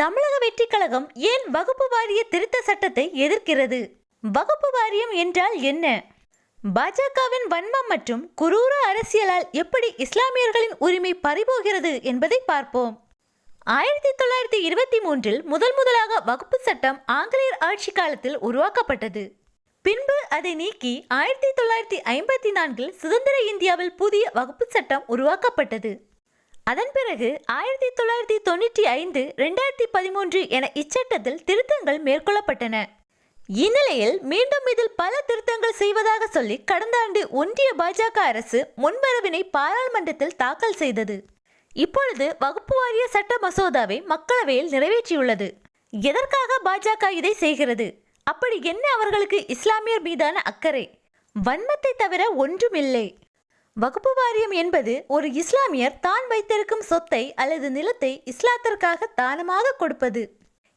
தமிழக வெற்றிக் கழகம் ஏன் வகுப்பு வாரிய திருத்த சட்டத்தை எதிர்க்கிறது? வகுப்பு வாரியம் என்றால் என்ன? பாஜகவின் வன்மம் மற்றும் குரூர அரசியலால் எப்படி இஸ்லாமியர்களின் உரிமை பறிபோகிறது என்பதை பார்ப்போம். ஆயிரத்தி தொள்ளாயிரத்தி இருபத்தி மூன்றில் முதல் முதலாக வகுப்பு சட்டம் ஆங்கிலேயர் ஆட்சி காலத்தில் உருவாக்கப்பட்டது. பின்பு அதை நீக்கி ஆயிரத்தி தொள்ளாயிரத்தி ஐம்பத்தி நான்கில் சுதந்திர இந்தியாவில் புதிய வகுப்பு சட்டம் உருவாக்கப்பட்டது. அதன் பிறகு ஆயிரத்தி தொள்ளாயிரத்தி தொண்ணூற்றி ஐந்து ரெண்டாயிரத்தி பதிமூன்று என இச்சட்டத்தில் திருத்தங்கள் மேற்கொள்ளப்பட்டன. இந்நிலையில் மீண்டும் இதில் பல திருத்தங்கள் செய்வதாக சொல்லி கடந்த ஆண்டு ஒன்றிய பாஜக அரசு முன்வரவினை பாராளுமன்றத்தில் தாக்கல் செய்தது. இப்பொழுது வகுப்பு வாரிய சட்ட மசோதாவை மக்களவையில் நிறைவேற்றியுள்ளது. எதற்காக பாஜக இதை செய்கிறது? அப்படி என்ன அவர்களுக்கு இஸ்லாமியர் மீதான அக்கறை? வன்மத்தை தவிர ஒன்றுமில்லை. வகுப்பு வாரியம் என்பது ஒரு இஸ்லாமியர் தான் வைத்திருக்கும் சொத்தை அல்லது நிலத்தை இஸ்லாத்திற்காக தானமாக கொடுப்பது.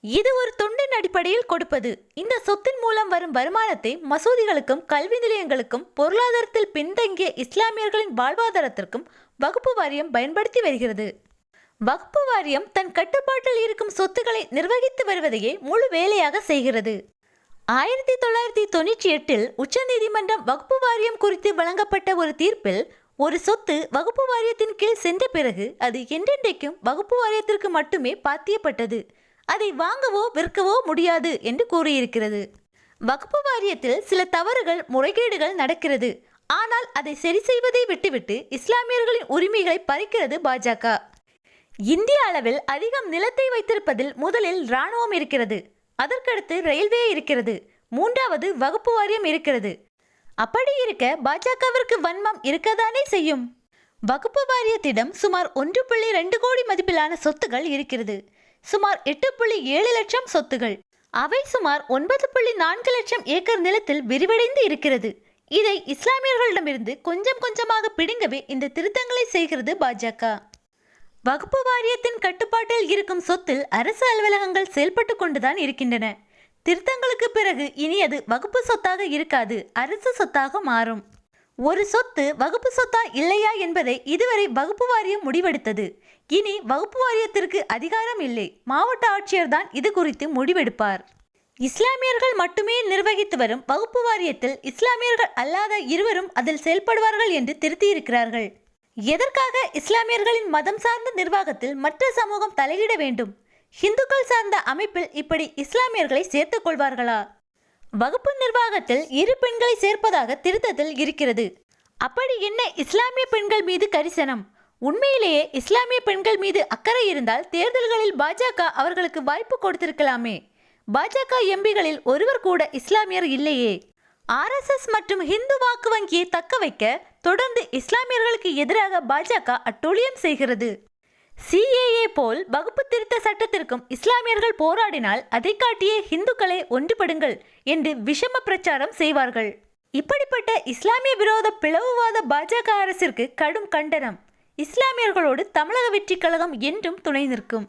இது ஒரு தொண்டின் அடிப்படையில் கொடுப்பது. இந்த சொத்தின் மூலம் வரும் வருமானத்தை மசூதிகளுக்கும் கல்வி நிலையங்களுக்கும் பொருளாதாரத்தில் பின்தங்கிய இஸ்லாமியர்களின் வாழ்வாதாரத்திற்கும் வகுப்பு வாரியம் பயன்படுத்தி வருகிறது. வகுப்பு வாரியம் தன் கட்டுப்பாட்டில் இருக்கும் சொத்துக்களை நிர்வகித்து வருவதையே முழு வேலையாக செய்கிறது. ஆயிரத்தி தொள்ளாயிரத்தி தொண்ணூற்றி எட்டில் உச்சநீதிமன்றம் வகுப்பு வாரியம் குறித்து வழங்கப்பட்ட ஒரு தீர்ப்பில் ஒரு சொத்து வகுப்பு வாரியத்தின் கீழ் சென்ற பிறகு அது என்றென்றைக்கும் வகுப்பு வாரியத்திற்கு மட்டுமே பாத்தியப்பட்டது. அதை வாங்கவோ விற்கவோ முடியாது என்று கூறியிருக்கிறது. வகுப்பு வாரியத்தில் சில தவறுகள் முறைகேடுகள் நடக்கிறது. ஆனால் அதை சரி செய்வதை விட்டுவிட்டு இஸ்லாமியர்களின் உரிமைகளை பறிக்கிறது பாஜக. இந்திய அளவில் அதிகம் நிலத்தை வைத்திருப்பதில் முதலில் இராணுவம் இருக்கிறது. அதற்கடுத்து ரயில்வே இருக்கிறது. மூன்றாவது வகுப்பு வாரியம் இருக்கிறது. அப்படி இருக்க பாஜகவிற்கு வன்மம் இருக்கதானே செய்யும்? வகுப்பு வாரியத்திடம் சுமார் ஒன்று புள்ளி ரெண்டு கோடி மதிப்பிலான சொத்துகள் இருக்கிறது. சுமார் எட்டு புள்ளி ஏழு லட்சம் சொத்துகள் அவை சுமார் ஒன்பது புள்ளி நான்கு லட்சம் ஏக்கர் நிலத்தில் விரிவடைந்து இருக்கிறது. இதை இஸ்லாமியர்களிடமிருந்து கொஞ்சம் கொஞ்சமாக பிடுங்கவே இந்த திருத்தங்களை செய்கிறது பாஜக. வகுப்பு வாரியத்தின் கட்டுப்பாட்டில் இருக்கும் சொத்தில் அரசு அலுவலகங்கள் செயல்பட்டு கொண்டுதான் இருக்கின்றன. திருத்தங்களுக்கு பிறகு இனி அது வகுப்பு சொத்தாக இருக்காது அரசு சொத்தாக மாறும். ஒரு சொத்து வகுப்பு சொத்தா இல்லையா என்பதை இதுவரை வகுப்பு வாரியம் முடிவெடுத்தது. இனி வகுப்பு வாரியத்திற்கு அதிகாரம் இல்லை. மாவட்ட ஆட்சியர் தான் இது குறித்து முடிவெடுப்பார். இஸ்லாமியர்கள் மட்டுமே நிர்வகித்து வரும் வகுப்பு வாரியத்தில் இஸ்லாமியர்கள் அல்லாத இருவரும் அதில் செயல்படுவார்கள் என்று திருத்தியிருக்கிறார்கள். எதற்காக இஸ்லாமியர்களின் மதம் சார்ந்த நிர்வாகத்தில் மற்ற சமூகம் தலையிட வேண்டும்? இந்துக்கள் சார்ந்த அமைப்பில் இப்படி இஸ்லாமியர்களை சேர்த்துக் கொள்வார்களா? வகுப்பு நிர்வாகத்தில் இரு பெண்களை சேர்ப்பதாக திருத்தத்தில் இருக்கிறது. அப்படி என்ன இஸ்லாமிய பெண்கள் மீது கரிசனம்? உண்மையிலேயே இஸ்லாமிய பெண்கள் மீது அக்கறை இருந்தால் தேர்தல்களில் பாஜக அவர்களுக்கு வாய்ப்பு கொடுத்திருக்கலாமே. பாஜக எம்பிகளில் ஒருவர் கூட இஸ்லாமியர் இல்லையே. ஆர்எஸ்எஸ் மற்றும் ஹிந்து வாக்கு வங்கியை தக்க வைக்க தொடர்ந்து இஸ்லாமியர்களுக்கு எதிராக பாஜக அட்டூழியம் செய்கிறது. சிஏஏ போல் வகுப்பு திருத்த சட்டத்திற்கும் இஸ்லாமியர்கள் போராடினால் அதை காட்டியே ஹிந்துக்களை ஒன்றுபடுங்கள் என்று விஷம பிரச்சாரம் செய்வார்கள். இப்படிப்பட்ட இஸ்லாமிய விரோத பிளவுவாத பாஜக அரசிற்கு கடும் கண்டனம். இஸ்லாமியர்களோடு தமிழக வெற்றி கழகம் என்றும் துணை நிற்கும்.